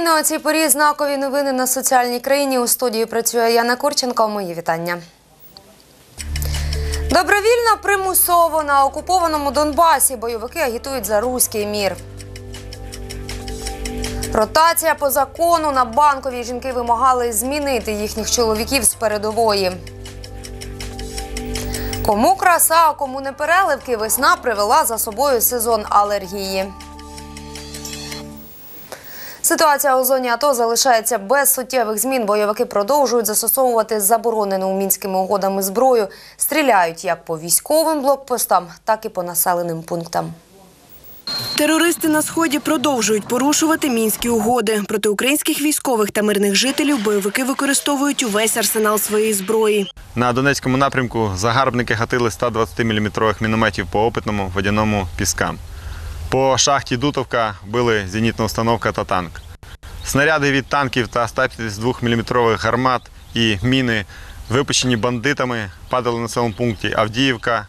Традиційно у цій порі знакові новини на соціальній країні. У студії працює Яна Курченко. Мої вітання. Добровільно примусово на окупованому Донбасі бойовики агітують за руський мір. Ротація по закону на банковій жінки вимагали змінити їхніх чоловіків з передової. Кому краса, а кому не переливки, весна привела за собою сезон алергії. Ситуація у зоні АТО залишається без суттєвих змін. Бойовики продовжують застосовувати заборонену мінськими угодами зброю. Стріляють як по військовим блокпостам, так і по населеним пунктам. Терористи на сході продовжують порушувати мінські угоди. Проти українських військових та мирних жителів бойовики використовують увесь арсенал своєї зброї. На Донецькому напрямку загарбники гатили 120-мм мінометів по опитному водяному піскам. По шахті Дутовка били зенітна установка та танк. Снаряди від танків та 152-мм гармат і міни, випущені бандитами, падали на цьому пункті Авдіївка.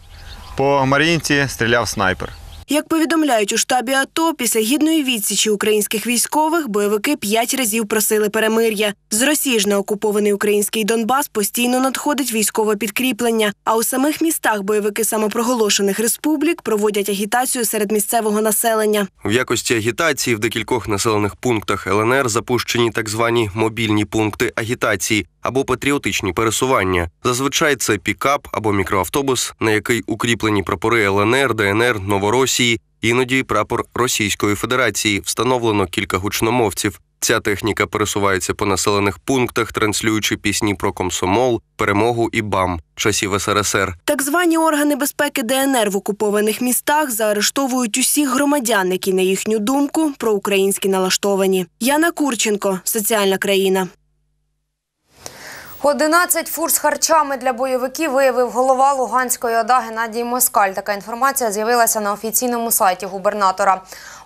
По Мар'їнці стріляв снайпер. Як повідомляють у штабі АТО, після гідної відсічі українських військових бойовики п'ять разів просили перемир'я. З Росії ж на окупований український Донбас постійно надходить військове підкріплення. А у самих містах бойовики самопроголошених республік проводять агітацію серед місцевого населення. В якості агітації в декількох населених пунктах ЛНР запущені так звані мобільні пункти агітації або патріотичні пересування. Зазвичай це пікап або мікроавтобус, на який укріплені прапори ЛНР, ДНР, Новоросії, іноді прапор Російської Федерації. Встановлено кілька гучномовців. Ця техніка пересувається по населених пунктах, транслюючи пісні про комсомол, перемогу і бам часів СРСР. Так звані органи безпеки ДНР в окупованих містах заарештовують усіх громадян, які на їхню думку проукраїнські налаштовані. Яна Курченко, соціальна країна. 11 фур з харчами для бойовиків виявив голова Луганської ОДА Геннадій Москаль. Така інформація з'явилася на офіційному сайті губернатора.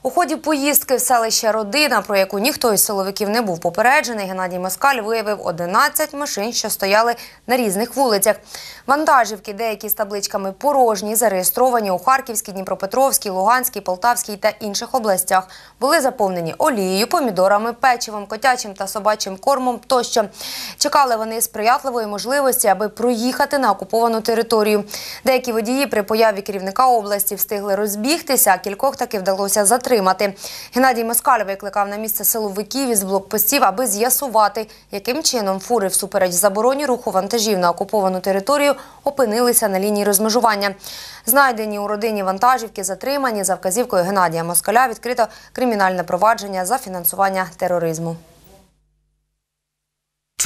У ході поїздки в селище Родина, про яку ніхто із силовиків не був попереджений, Геннадій Москаль виявив 11 машин, що стояли на різних вулицях. Вантажівки, деякі з табличками порожні, зареєстровані у Харківській, Дніпропетровській, Луганській, Полтавській та інших областях. Були заповнені олією, помідорами, печивом, котячим та собачим кормом тощо. Чекали вони сприятливої можливості, аби проїхати на окуповану територію. Деякі водії при появі керівника області встигли розбігтися, а кількох таки вдалося затримати. Геннадій Москаль викликав на місце силовиків із блокпостів, аби з'ясувати, яким чином фури всупереч забороні руху вантажів на окуповану територію опинилися на лінії розмежування. Знайдені у родині вантажівки затримані за вказівкою Геннадія Москаля відкрито кримінальне провадження за фінансування тероризму.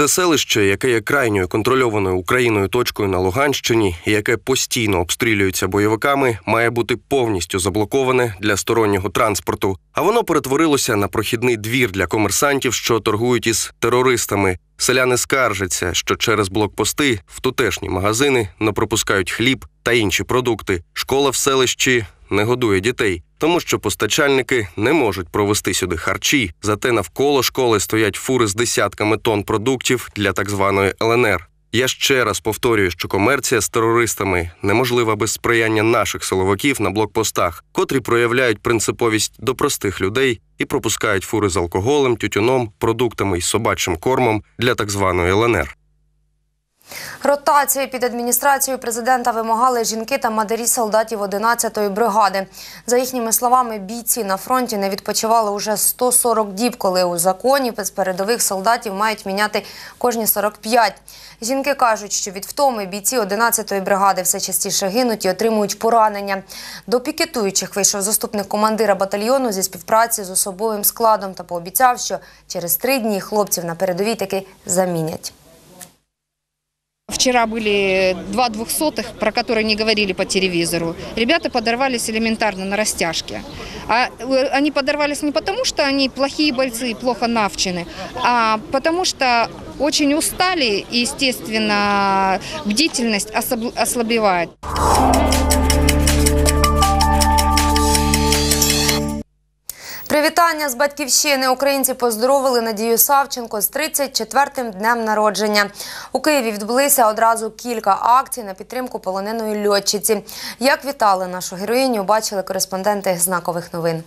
Це селище, яке є крайньою контрольованою Україною точкою на Луганщині, і яке постійно обстрілюється бойовиками, має бути повністю заблоковане для стороннього транспорту. А воно перетворилося на прохідний двір для комерсантів, що торгують із терористами. Селяни скаржаться, що через блокпости в тутешні магазини не пропускають хліб та інші продукти. Школа в селищі не годує дітей, тому що постачальники не можуть провести сюди харчі. Зате навколо школи стоять фури з десятками тонн продуктів для так званої ЛНР. Я ще раз повторюю, що комерція з терористами неможлива без сприяння наших силовиків на блокпостах, котрі проявляють принциповість до простих людей і пропускають фури з алкоголем, тютюном, продуктами і собачим кормом для так званої ЛНР. Ротацію під адміністрацією президента вимагали жінки та матері солдатів 11-ї бригади. За їхніми словами, бійці на фронті не відпочивали уже 140 діб, коли у законі передових солдатів мають міняти кожні 45. Жінки кажуть, що від втоми бійці 11-ї бригади все частіше гинуть і отримують поранення. До пікетуючих вийшов заступник командира батальйону зі співпраці з особовим складом та пообіцяв, що через три дні хлопців на передовій таки замінять. Вчера были два двухсотых, про которые не говорили по телевизору. Ребята подорвались элементарно на растяжке. А э, они подорвались не потому, что они плохие бойцы и плохо навчены, а потому что очень устали и, естественно, бдительность особ- ослабевает. Привітання з батьківщини українці поздоровили Надію Савченко з 34-м днем народження. У Києві відбулися одразу кілька акцій на підтримку полоненої льотчиці. Як вітали нашу героїню, бачили кореспонденти знакових новин.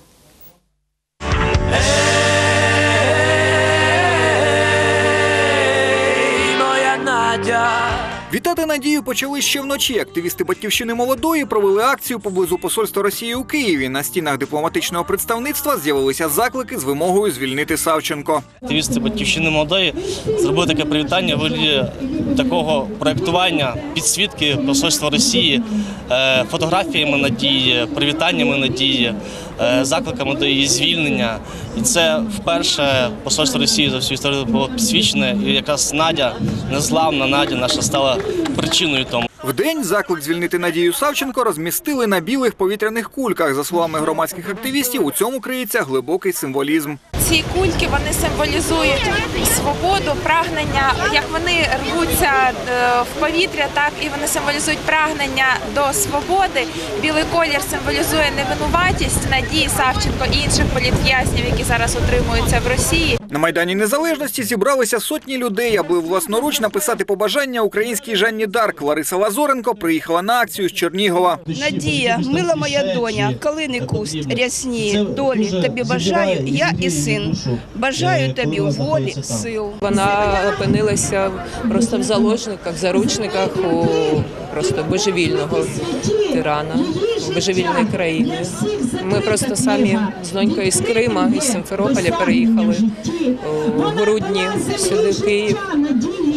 Ей, моя Надя! Вітати Надію почали ще вночі. Активісти батьківщини молодої провели акцію поблизу посольства Росії у Києві. На стінах дипломатичного представництва з'явилися заклики з вимогою звільнити Савченко. Активісти батьківщини молодої зробили таке привітання в вигляді такого проєктування підсвітки посольства Росії е, фотографіями Надії, привітаннями Надії, е, закликами до її звільнення. І це вперше посольство Росії за всю історію було підсвічене. І якраз Надя, незламна Надя, наша стала причиною тому. Вдень заклик звільнити Надію Савченко розмістили на білих повітряних кульках. За словами громадських активістів, у цьому криється глибокий символізм. Ці кульки вони символізують свободу, прагнення, як вони рвуться е, в повітря, так і вони символізують прагнення до свободи. Білий колір символізує невинуватість Надії Савченко і інших політв'язнів, які зараз утримуються в Росії. На майдані незалежності зібралися сотні людей, аби власноруч написати побажання українській Жанні Дарк. Лариса Лазоренко приїхала на акцію з Чернігова. Надія, мила моя доня, калини куст, рясні, долі, тобі бажаю, я і син. Бажаю тобі волі, сил. Вона опинилася просто в заложниках, в заручниках у просто божевільного тирана, божевільної країни. Ми просто самі з донькою з Крима, із Симферополя переїхали у грудні сюди в Київ.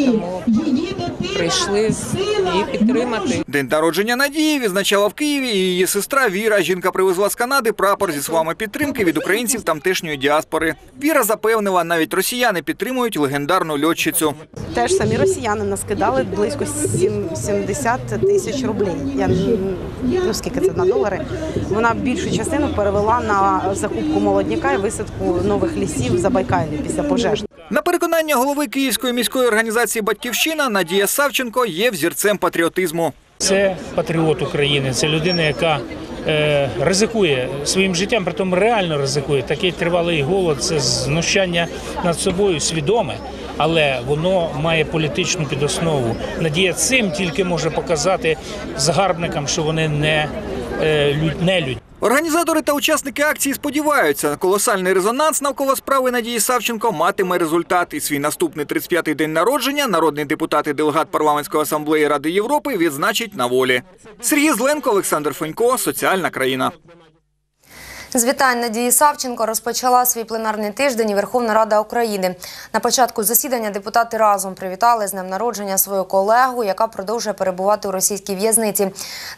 Тому прийшли її підтримати. День народження Надії відзначала в Києві і її сестра Віра. Жінка привезла з Канади прапор зі словами підтримки від українців тамтешньої діаспори. Віра запевнила, навіть росіяни підтримують легендарну льотчицю. Теж самі росіяни наскидали близько сім- 70 тисяч рублей. Я ну скільки це на долари. Вона більшу частину перевела на закупку молодняка і висадку нових лісів в Забайкалі після пожеж. На переконання голови Київської міської організації Батьківщина Надія Савченко є взірцем патріотизму. Це патріот України, це людина, яка е, ризикує своїм життям, притом реально ризикує. Такий тривалий голод, це знущання над собою свідоме, але воно має політичну підоснову. Надія цим тільки може показати загарбникам, що вони не, е, не людь. Організатори та учасники акції сподіваються, колосальний резонанс навколо справи Надії Савченко матиме результат. І свій наступний 35-й день народження народний депутат і делегат парламентської асамблеї Ради Європи відзначить на волі. Сергій Зленко, Олександр Фонько, Соціальна країна. З вітань Надії Савченко розпочала свій пленарний тиждень Верховна Рада України. На початку засідання депутати разом привітали з днем народження свою колегу, яка продовжує перебувати у російській в'язниці.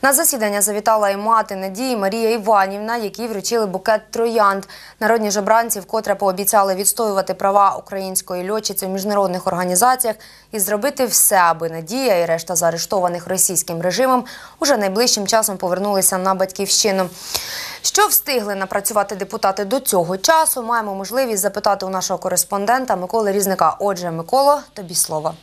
На засідання завітала і мати Надії Марія Іванівна, якій вручили букет троянд. Народні жебранці вкотре пообіцяли відстоювати права української льотчиці в міжнародних організаціях і зробити все, аби Надія і решта заарештованих російським режимом уже найближчим часом повернулися на батьківщину. Що встигли напрацювати депутати до цього часу? Маємо можливість запитати у нашого кореспондента Миколи Різника. Отже, Миколо, тобі слово.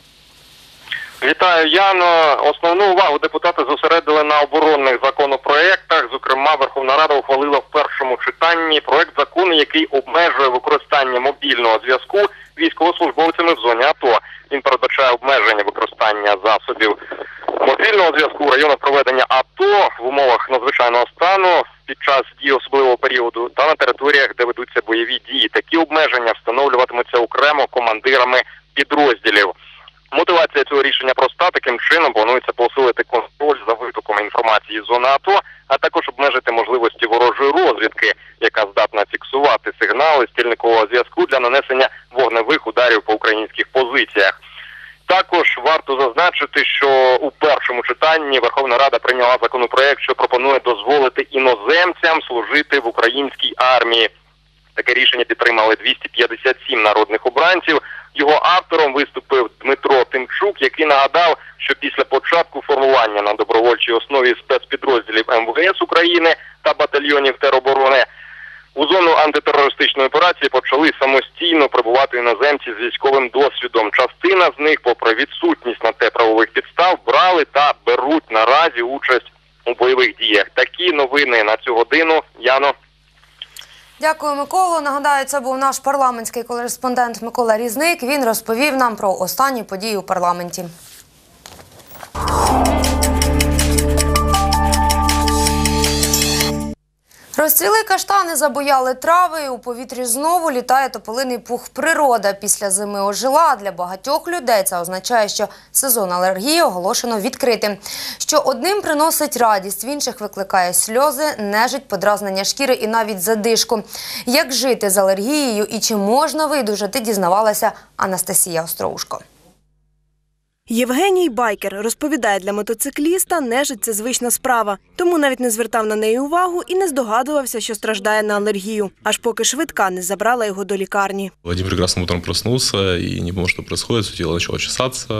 Вітаю, Яно. Основну увагу депутати зосередили на оборонних законопроектах. Зокрема, Верховна Рада ухвалила в першому читанні проект закону, який обмежує використання мобільного зв'язку військовослужбовцями в зоні АТО. Він передбачає обмеження використання засобів мобільного зв'язку в районах проведення АТО в умовах надзвичайного стану під час дії особливого періоду та на територіях, де ведуться бойові дії. Такі обмеження встановлюватимуться окремо командирами підрозділів. Мотивація цього рішення проста. Таким чином планується посилити контроль за витоком інформації з АТО, а також обмежити можливості ворожої розвідки, яка здатна фіксувати сигнали стільникового зв'язку для нанесення вогневих ударів по українських позиціях. Також варто зазначити, що у першому читанні Верховна Рада прийняла законопроект, що пропонує дозволити іноземцям служити в українській армії. Таке рішення підтримали 257 народних обранців. Його автором виступив Дмитро Тимчук, який нагадав, що після початку формування на добровольчій основі спецпідрозділів МВС України та батальйонів тероборони у зону антитерористичної операції почали самостійно прибувати іноземці з військовим досвідом. Частина з них, попри відсутність на те правових підстав, брали та беруть наразі участь у бойових діях. Такі новини на цю годину. Яно. Дякую, Миколо. Нагадаю, це був наш парламентський кореспондент Микола Різник. Він розповів нам про останні події у парламенті. Розцвіли каштани, забояли трави, у повітрі знову літає тополиний пух природа. Після зими ожила. Для багатьох людей це означає, що сезон алергії оголошено відкритим. Що одним приносить радість, в інших викликає сльози, нежить, подразнення шкіри і навіть задишку. Як жити з алергією і чи можна видужати, дізнавалася Анастасія Остроушко. Євгеній Байкер розповідає, для мотоцикліста нежить це звична справа, тому навіть не звертав на неї увагу і не здогадувався, що страждає на алергію, аж поки швидка не забрала його до лікарні. Один прекрасным утром проснулся и не понял, что происходит. Все тело начало чесаться,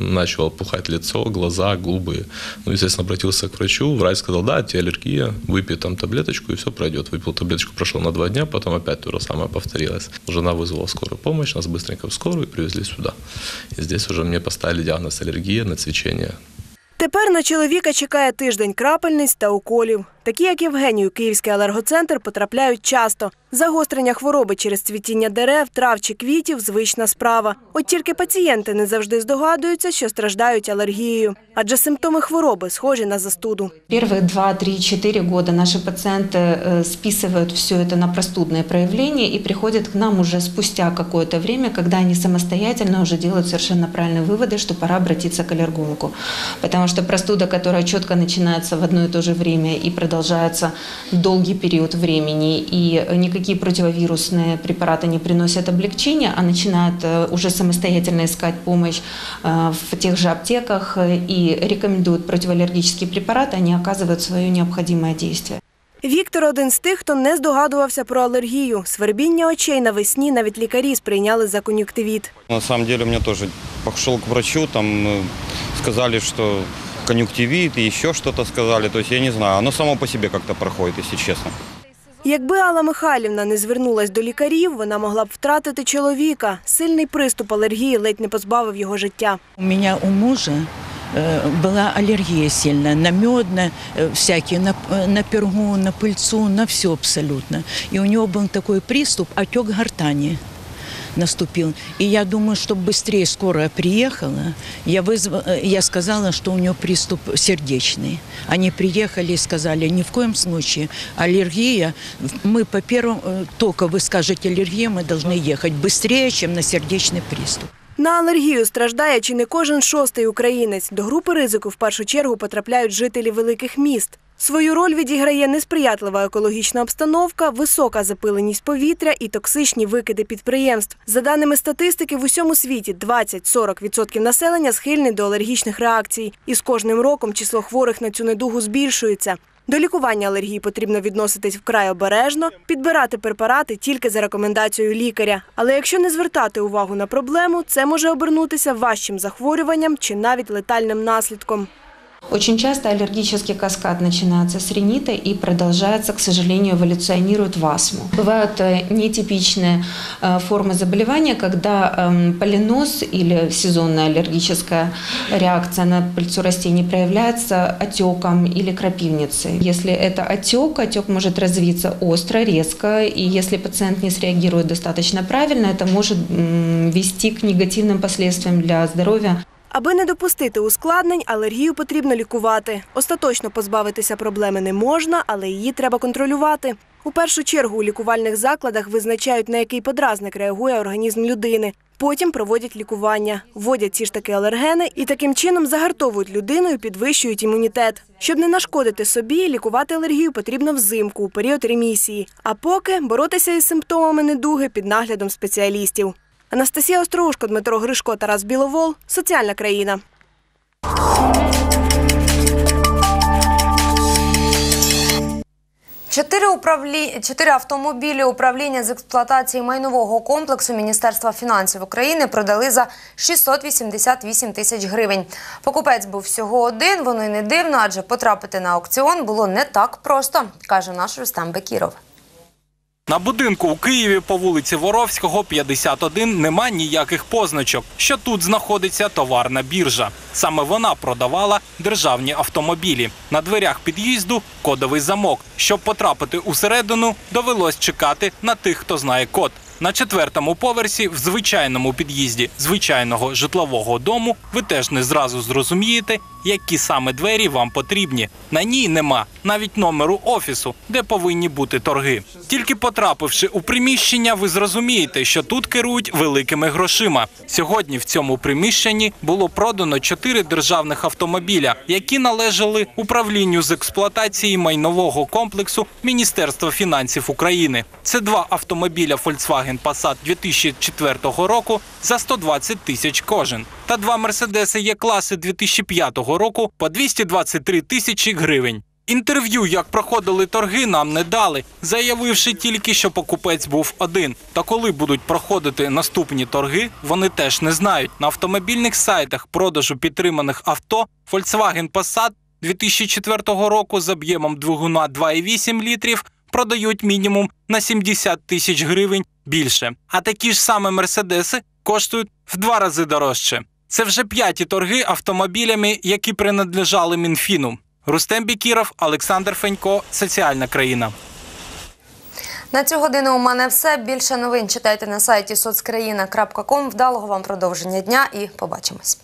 начало пухать лицо, глаза, губы. Ну, естественно, обратился к врачу. Врач сказал, да, у тебя аллергия, выпей там таблеточку и все пройдет. Выпил таблеточку, прошло на два дня, потом опять то же самое повторилось. Жена вызвала скорую помощь, нас быстренько в скорую и привезли сюда. И здесь уже мне поставили диагноз алергія на цвічення. Тепер на чоловіка чекає тиждень крапельниць та уколів. Такі, як Євгенію, Київський алергоцентр потрапляють часто. Загострення хвороби через цвітіння дерев, трав чи квітів звична справа. От тільки пацієнти не завжди здогадуються, що страждають алергією, адже симптоми хвороби схожі на застуду. Первые 2, 3, 4 года наши пациенты э, списывают все это на простудные проявления и приходят к нам уже спустя какое-то время, когда они самостоятельно уже делают совершенно правильные выводы, что пора обратиться к аллергологу. Потому что простуда, которая четко начинается в одно и то же время и продолжается долгий период времени, и никакие противовирусные препараты не приносят облегчения, а начинают э, уже самостоятельно искать помощь э, в тех же аптеках э, и рекомендуют противоаллергические препараты, они оказывают свое необходимое действие. Віктор один з тих, хто не здогадувався про алергію. Свербіння очей навесні навіть лікарі сприйняли за кон'юктивіт. На самом деле у меня тоже пошел к врачу, там э, сказали, что конъюнктивит и еще что-то сказали. То есть я не знаю, оно само по себе как-то проходит, если честно. Якби Алла Михайлівна не звернулась до лікарів, вона могла б втратити чоловіка. Сильний приступ алергії ледь не позбавив його життя. У меня у мужа э, была аллергия сильная на мед, на э, всякие, на, э, на пергу, на пыльцу, на все абсолютно. И у него был такой приступ, отек гортани наступил. И я думаю, чтобы быстрее скорая приехала, я, вызва, э, я сказала, что у него приступ сердечный. Они приехали и сказали, ни в коем случае аллергия, мы по первому, э, только вы скажете аллергия, мы должны ехать быстрее, чем на сердечный приступ. На алергію страждає чи не кожен шостий українець. До групи ризику в першу чергу потрапляють жителі великих міст. Свою роль відіграє несприятлива екологічна обстановка, висока запиленість повітря і токсичні викиди підприємств. За даними статистики, в усьому світі 20-40% населення схильні до алергічних реакцій. І з кожним роком число хворих на цю недугу збільшується. До лікування алергії потрібно відноситись вкрай обережно, підбирати препарати тільки за рекомендацією лікаря. Але якщо не звертати увагу на проблему, це може обернутися важчим захворюванням чи навіть летальним наслідком. Очень часто аллергический каскад начинается с ринита и продолжается, к сожалению, эволюционирует в астму. Бывают э, нетипичные э, формы заболевания, когда эм, полинос или сезонная аллергическая реакция на пыльцу растений проявляется отеком или крапивницей. Если это отек, отек может развиться остро, резко, и если пациент не среагирует достаточно правильно, это может вести к негативным последствиям для здоровья. Аби не допустити ускладнень, алергію потрібно лікувати. Остаточно позбавитися проблеми не можна, але її треба контролювати. У першу чергу у лікувальних закладах визначають, на який подразник реагує організм людини. Потім проводять лікування, вводять ці ж таки алергени і таким чином загартовують людину і підвищують імунітет. Щоб не нашкодити собі, лікувати алергію потрібно взимку у період ремісії. А поки боротися із симптомами недуги під наглядом спеціалістів. Анастасія Остроушко, Дмитро Гришко, Тарас Біловол. Соціальна країна. Чотири управлі... Чотири автомобілі управління з експлуатації майнового комплексу Міністерства фінансів України продали за 688 тисяч гривень. Покупець був всього один, воно й не дивно, адже потрапити на аукціон було не так просто, каже наш Рустам Бекіров. На будинку у Києві по вулиці Воровського, 51, нема ніяких позначок, що тут знаходиться товарна біржа. Саме вона продавала державні автомобілі. На дверях під'їзду кодовий замок. Щоб потрапити усередину, довелось чекати на тих, хто знає код. На четвертому поверсі, в звичайному під'їзді звичайного житлового дому, ви теж не зразу зрозумієте, які саме двері вам потрібні. На ній нема навіть номеру офісу, де повинні бути торги. Тільки потрапивши у приміщення, ви зрозумієте, що тут керують великими грошима. Сьогодні в цьому приміщенні було продано чотири державних автомобіля, які належали управлінню з експлуатації майнового комплексу Міністерства фінансів України. Це два автомобіля Volkswagen Passat 2004 року за 120 тисяч кожен, та два Мерседеси Є-класи 2005 року по 223 тисячі гривень. Інтерв'ю, як проходили торги, нам не дали, заявивши тільки, що покупець був один. Та коли будуть проходити наступні торги, вони теж не знають. На автомобільних сайтах продажу підтриманих авто Volkswagen Passat 2004 року з об'ємом двигуна 2,8 літрів продають мінімум на 70 тисяч гривень більше. А такі ж саме мерседеси коштують в два рази дорожче. Це вже п'яті торги автомобілями, які принадлежали Мінфіну. Рустем Бікіров, Олександр Фенько, Соціальна країна. На цю годину у мене все. Більше новин читайте на сайті соцкраїна.ком. Вдалого вам продовження дня і побачимось.